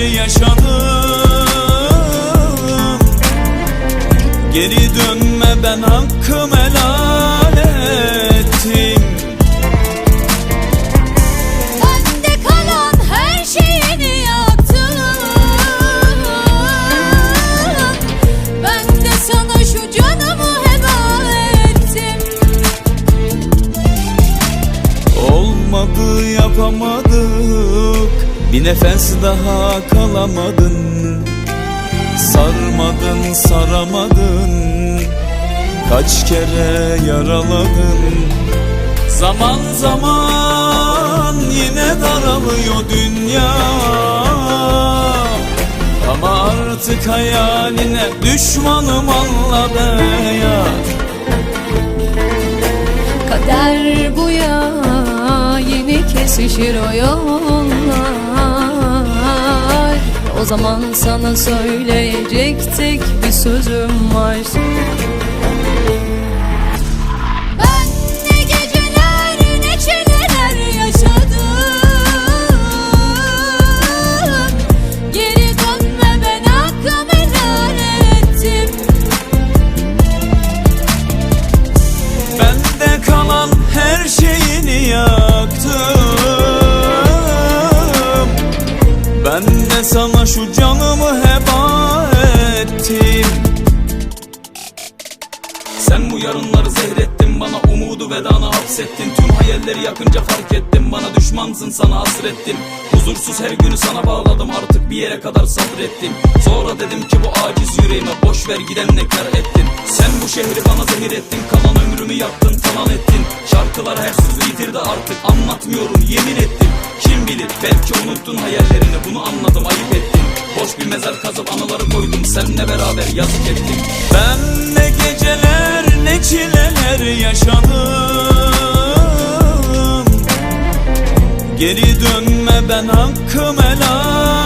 yaşadım. Geri dönme ben hakkım nefes daha kalamadın. Sarmadın saramadın. Kaç kere yaraladın. Zaman zaman yine daralıyor dünya. Ama artık hayaline düşmanım anla be ya. Kader bu ya yeni kesişir o O zaman sana söyleyecek tek bir sözüm var Ben de sana şu canımı heba ettim. Sen bu yarınları zehrettin bana umudu vedana hapsettin. Tüm hayalleri yakınca fark ettim bana düşmansın sana hasrettim. Huzursuz her günü sana bağladım artık bir yere kadar sabrettim. Sonra dedim ki bu aciz yüreğime boş ver gidenle kar ettin? Sen bu şehri bana zehir ettin kalan ömrümü yaktın talan ettin. Şarkılar her sözü yitirdi artık anlatmıyorum yemin ettim belki unuttun hayallerini bunu anladım ayıp ettin Boş bir mezar kazıp anıları koydum seninle beraber yazık ettim. Ben ne geceler ne çileler yaşadım. Geri dönme ben hakkım helal